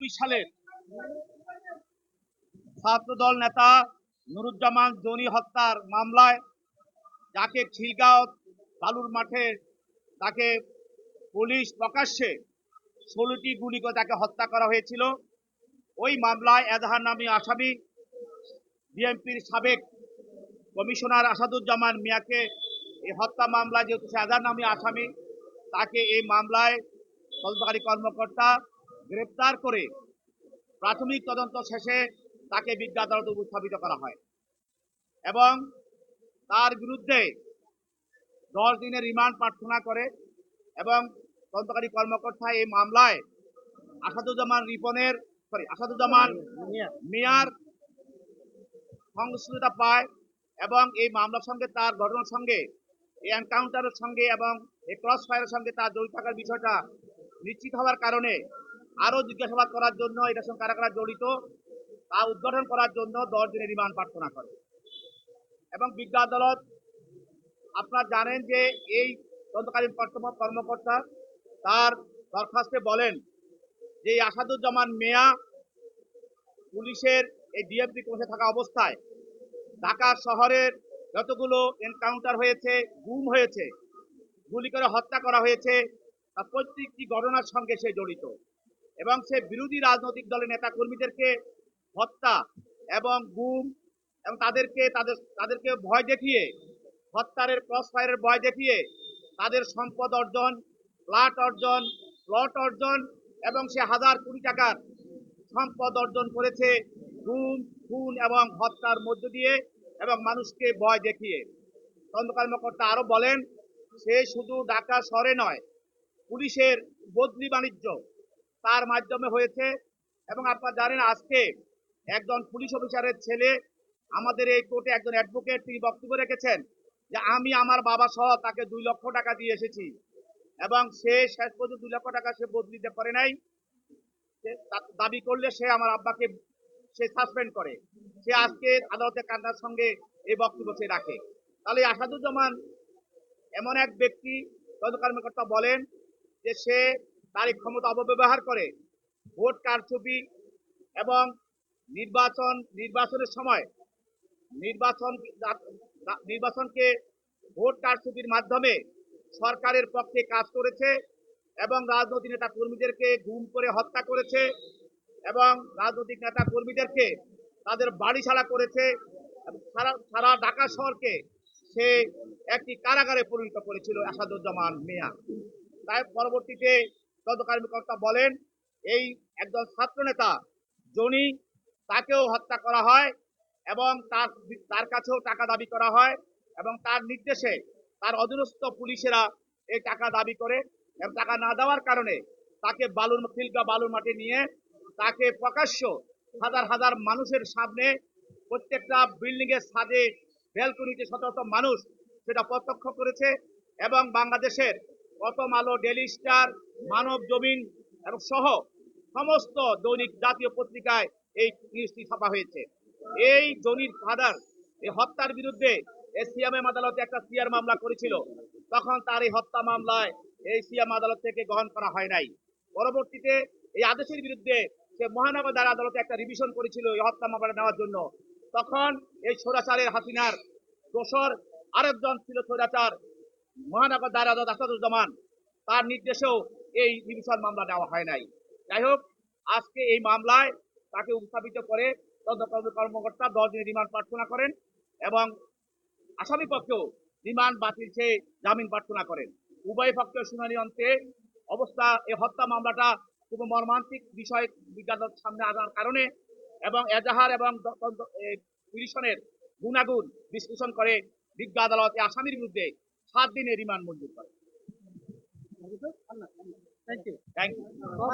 দুই সালের ছাত্রদল নেতা নুরুজ্জামান জনি হত্যার মামলায় যাকে খিলগাঁও বালুর মাঠে তাকে পুলিশ প্রকাশ্যে ষোলোটি গুলি করে তাকে হত্যা করা হয়েছিল। ওই মামলায় এজাহার নামী আসামি বিএনপির সাবেক কমিশনার আসাদুজ্জামান মিয়াকে এই হত্যা মামলায় যেহেতু সে এজাহার নামী আসামি, তাকে এই মামলায় তদন্তকারী কর্মকর্তা গ্রেপ্তার করে প্রাথমিক তদন্ত শেষে তাকে বিজ্ঞা আদালতে উপস্থাপিত করা হয়। এবং তার বিরুদ্ধে দশ দিনের রিমান্ড প্রার্থনা করে এবং তদন্তকারী কর্মকর্তা এই মামলায় আসাদুজ্জামান রিপনের সরি আসাদুজ্জামান মিয়ার সংশ্লিষ্টতা পায় এবং এই মামলার সঙ্গে তার ঘটনার সঙ্গে, এই এনকাউন্টারের সঙ্গে এবং এই ক্রস ফায়ারের সঙ্গে তার জড়িত থাকার বিষয়টা নিশ্চিত হওয়ার কারণে আরও জিজ্ঞাসাবাদ করার জন্য এটার সঙ্গে কারা কারা জড়িত, তা উদ্ঘাটন করার জন্য দশ দিনের রিমান্ড প্রার্থনা করে। এবং বিজ্ঞা আদালত, আপনারা জানেন যে এই তদন্তকালীন কর্মকর্তা তার দরখাস্তে বলেন যে আসাদুজ্জামান মেয়া পুলিশের এই ডিএমপি কোষে থাকা অবস্থায় ঢাকা শহরের যতগুলো এনকাউন্টার হয়েছে, গুম হয়েছে, গুলি করে হত্যা করা হয়েছে তার প্রত্যেকটি ঘটনার সঙ্গে সে জড়িত। এবং সে বিরোধী রাজনৈতিক দলের নেতা কর্মীদেরকে হত্যা এবং গুম এবং তাদেরকে, তাদের, তাদেরকে ভয় দেখিয়ে, হত্যারের ক্রস ফায়ারের ভয় দেখিয়ে তাদের সম্পদ অর্জন, প্লাট অর্জন, প্লট অর্জন এবং সে হাজার কোটি টাকার সম্পদ অর্জন করেছে গুম, খুন এবং হত্যার মধ্য দিয়ে এবং মানুষকে ভয় দেখিয়ে। তদন্ত কর্মকর্তা আরও বলেন, সে শুধু ঢাকা শহরে নয়, পুলিশের বদলি বাণিজ্য তার মাধ্যমে হয়েছে। এবং আপনারা জানেন আজকে একজন পুলিশ অফিসারের ছেলে আমাদের এই কোর্টে একজন অ্যাডভোকেট তিনি বক্তব্য রেখেছেন যে আমি আমার বাবা সহ তাকে দুই লক্ষ টাকা দিয়ে এসেছি। এবং সে শেষ পর্যন্ত দুই লক্ষ টাকা সে বদলিতে পারে নাই। দাবি করলে সে আমার আব্বাকে সে সাসপেন্ড করে। সে আজকে আদালতে কান্নার সঙ্গে এই বক্তব্য সে রাখে। তাহলে আসাদুজ্জামান এমন এক ব্যক্তি তদন্ত কর্মকর্তা বলেন যে সে তার ক্ষমতা অপব্যবহার করে ভোট কারচুপি এবং নির্বাচন, নির্বাচনের সময় নির্বাচন, নির্বাচনকে ভোট কারচুপির মাধ্যমে সরকারের পক্ষে কাজ করেছে এবং রাজনৈতিক নেতা কর্মীদেরকে গুম করে হত্যা করেছে এবং রাজনৈতিক নেতা কর্মীদেরকে তাদের বাড়ি ছাড়া করেছে সারা সারা ঢাকা শহরকে সে একটি কারাগারে পরিণত করেছিল আসাদুজ্জামান মিয়া। তাই পরবর্তীতে তদন্ত কর্মকর্তা বলেন, এই একজন ছাত্র নেতা জনি, তাকেও হত্যা করা হয় এবং তার তার কাছেও টাকা দাবি করা হয় এবং তার নির্দেশে তার অধীনস্থ পুলিশেরা এই টাকা দাবি করে এবং টাকা না দেওয়ার কারণে তাকে বালুর খিলকা বালুর মাঠে নিয়ে তাকে প্রকাশ্য হাজার হাজার মানুষের সামনে প্রত্যেকটা বিল্ডিং এর ছাদে ব্যালকনিতে শত শত মানুষ সেটা প্রত্যক্ষ করেছে এবং বাংলাদেশের প্রথম আলো ডেলি স্টার মানব জমিন এবং সহ সমস্ত দৈনিক জাতীয় পত্রিকায় এই নিউজটি ছাপা হয়েছে। এই জনির ফাদার এই হত্যার বিরুদ্ধে সিএমএম আদালতে একটা সিআর মামলা করেছিল। তখন তার এই হত্যা মামলায় এই সিএম আদালত থেকে গ্রহণ করা হয় নাই। পরবর্তীতে এই আদেশের বিরুদ্ধে সে মহানগর দায়রা আদালতে একটা রিভিশন করেছিল এই হত্যা মামলা নেওয়ার জন্য। তখন এই স্বৈরাচারের হাসিনার দোসর আরেকজন ছিল স্বৈরাচার মহানগর দায়রা আদালত আসাদুজ্জামান, তার নির্দেশেও এই রিভিশন মামলা নেওয়া হয় নাই। যাই হোক, আজকে এই মামলায় তাকে উপস্থাপিত করে তদন্ত কর্মকর্তা দশ দিনের রিমান্ড প্রার্থনা করেন এবং আসামি পক্ষেও রিমান্ড বাতিল চেয়ে জামিন প্রার্থনা করেন। উভয় পক্ষের শুনানি অন্তে অবস্থা, এই হত্যা মামলাটা খুব মর্মান্তিক বিষয় বিজ্ঞানের সামনে আসার কারণে এবং এজাহার এবং পিটিশনের গুণাগুণ বিশ্লেষণ করে বিজ্ঞা আদালত আসামির বিরুদ্ধে সাত দিনের রিমান্ড মঞ্জুর করে। Thank you